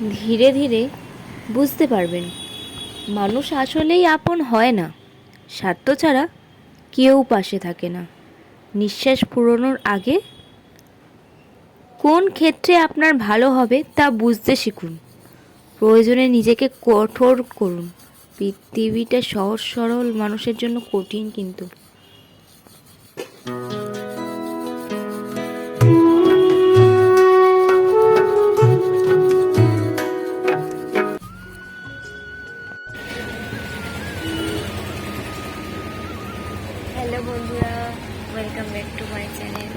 ধীরে ধীরে বুঝতে পারবেন, মানুষ আসলেই আপন হয় না। স্বার্থ ছাড়া কেউ পাশে থাকে না। নিঃশ্বাস ফুরোনোর আগে কোন ক্ষেত্রে আপনার ভালো হবে তা বুঝতে শিখুন। প্রয়োজনে নিজেকে কঠোর করুন। পৃথিবীটা সহজ সরল মানুষের জন্য কঠিন কিন্তু। হ্যালো বন্ধুরা welcome back to my channel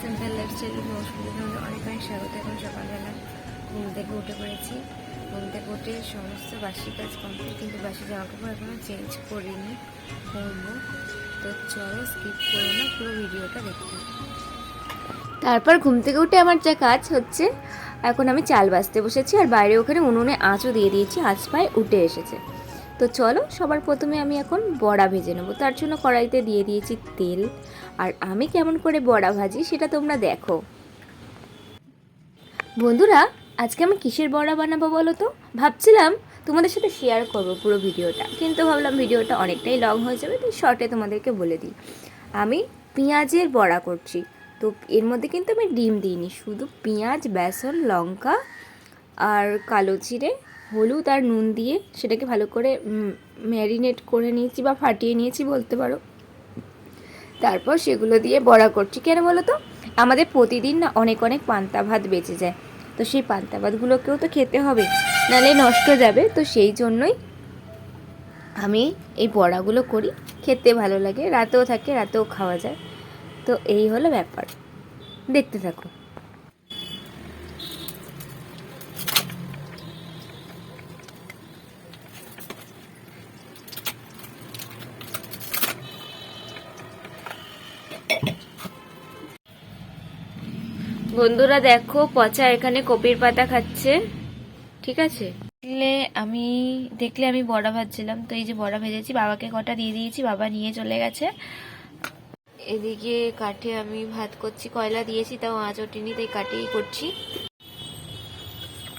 simple লাইফস্টাইলের নমস্কার অনেক অনেক স্বাগত এখন সকালবেলা ঘুম থেকে উঠে পড়েছি। ঘুম থেকে উঠে সমস্ত বাসি কাজ কমপ্লিট কিন্তু বাসি জামা কাপড় এখনও চেঞ্জ করিনি, করব। তো চলো স্কিপ করো না পুরো ভিডিওটা দেখতে। তারপর ঘুম থেকে উঠে আমার যা কাজ হচ্ছে, এখন আমি চাল বাছতে বসেছি আর বাইরে ওখানে উনুনে আঁচও দিয়ে দিয়েছি, আঁচ পায়ে উঠে এসেছে। তো চলো, সবার প্রথমে আমি এখন বড়া ভেজে নেব। তার জন্য কড়াইতে দিয়ে দিয়েছি তেল। আর আমি কেমন করে বড়া ভাজি সেটা তোমরা দেখো। বন্ধুরা, আজকে আমি কিসের বড়া বানাবো বলো তো? ভাবছিলাম তোমাদের সাথে শেয়ার করব পুরো ভিডিওটা। কিন্তু ভাবলাম ভিডিওটা অনেকটাই লং হয়ে যাবে, তাই শর্টে তোমাদেরকে বলে দিই। আমি পেঁয়াজের বড়া করছি। তো এর মধ্যে কিন্তু আমি ডিম দিইনি, শুধু পেঁয়াজ, বেসন, লঙ্কা আর কালো জিরে হলুদ আর নুন দিয়ে সেটাকে ভালো করে ম্যারিনেট করে নিয়েছি বা ফাটিয়ে নিয়েছি বলতে পারো। তারপর সেগুলো দিয়ে বড়া করছি। কেন বলো তো? আমাদের প্রতিদিন না অনেক অনেক পান্তা ভাত বেঁচে যায়। তো সেই পান্তা ভাতগুলোকেও তো খেতে হবে, নালে নষ্ট যাবে। তো সেই জন্যই আমি এই বড়াগুলো করি। খেতে ভালো লাগে, রাতেও থাকে, রাতেও খাওয়া যায়। তো এই হলো ব্যাপার। দেখতে থাকো। বন্ধুরা দেখো পচা এখানে কপির পাতা খাচ্ছে। ঠিক আছে? দেখলে আমি দেখলে আমি বড়া ভাজছিলাম। তো এই যে বড়া ভেজেছি বাবাকে কটা দিয়ে দিয়েছি বাবা নিয়ে চলে গেছে। এদিকে কাঠে আমি ভাত করছি কয়লা দিয়েছি তাও আঁচ ওঠেনি তাই কাঠেই করছি।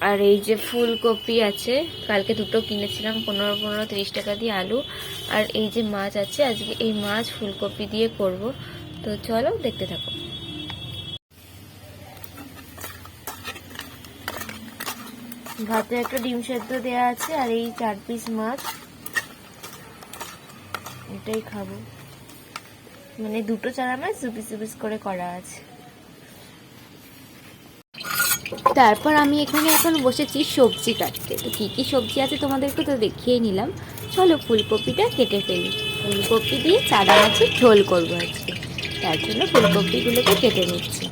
আর এই যে ফুলকপি আছে কালকে দুটো কিনেছিলাম পনেরো পনেরো তিরিশ টাকা দিয়ে আলু। আর এই যে মাছ আছে আজকে এই মাছ ফুলকপি দিয়ে করব। তো চলো দেখতে থাকো। ভাতে একটা ডিম সেদ্ধ দেওয়া আছে আর এই চার পিস মাছ। এটাই খাব। মানে দুটো চারা মাছ দু পিস দু পিস করে করা আছে। তারপর আমি এখানে এখন বসেছি সবজি কাটতে। তো কী কী সবজি আছে তোমাদেরকে তো দেখিয়ে নিলাম। চলো ফুলকপিটা কেটে ফেলি। ফুলকপি দিয়ে চারা মাছের ঝোল করব আজকে। তার জন্য ফুলকপিগুলোকে কেটে নিচ্ছি।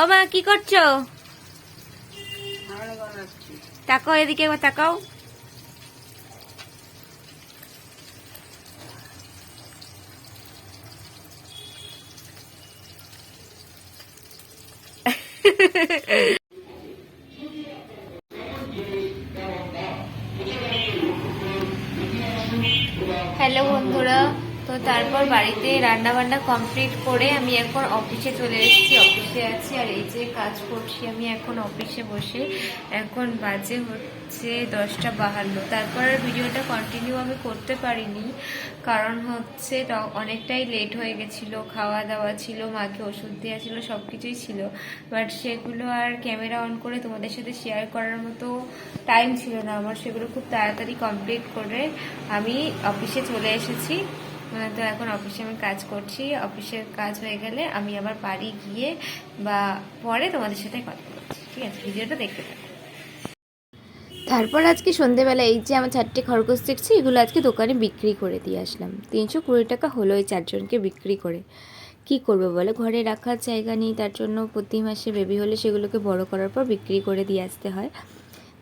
ও মা কি করছ? তাকাও এদিকে একবার তাকাও। হ্যালো বন্ধুরা। তো তারপর বাড়িতে রান্না বান্না কমপ্লিট করে আমি এখন অফিসে চলে এসেছি। অফিসে আছি আর এই যে কাজ করছি আমি এখন অফিসে বসে। এখন বাজে হচ্ছে দশটা বাহান্ন। তারপর ভিডিওটা কন্টিনিউ আমি করতে পারিনি। কারণ হচ্ছে অনেকটাই লেট হয়ে গেছিল খাওয়া দাওয়া ছিল, মাকে ওষুধ দেওয়া ছিল সব কিছুই ছিল। বাট সেগুলো আর ক্যামেরা অন করে তোমাদের সাথে শেয়ার করার মতো টাইম ছিল না। আমার সেগুলো খুব তাড়াতাড়ি কমপ্লিট করে আমি অফিসে চলে এসেছি। তো এখন অফিসে আমি কাজ করছি অফিসের কাজ হয়ে গেলে আমি আবার বাড়ি গিয়ে বা পরে তোমাদের সাথে কথা বলছি, ঠিক আছে? ভিডিওটা দেখতে তারপর আজকে সন্ধেবেলা এই যে আমার চারটে খরগোশ দেখছি, এগুলো আজকে দোকানে বিক্রি করে দিয়ে আসলাম। তিনশো কুড়ি টাকা হলো এই চারজনকে বিক্রি করে। কি করবে বলে? ঘরে রাখার জায়গা নেই, তার জন্য প্রতি মাসে বেবি হলে সেগুলোকে বড় করার পর বিক্রি করে দিয়ে আসতে হয়।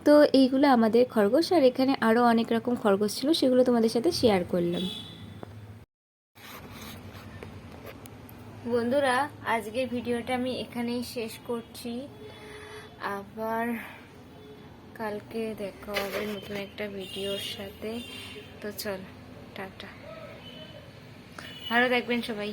তো এইগুলো আমাদের খরগোশ, আর এখানে আরও অনেক রকম খরগোশ ছিল, সেগুলো তোমাদের সাথে শেয়ার করলাম। বন্ধুরা, আজকের ভিডিওটা আমি এখানেই শেষ করছি। আবার কালকে দেখা হবে নতুন একটা ভিডিওর সাথে। তো চল, টাটা। ভালো থাকবেন সবাই।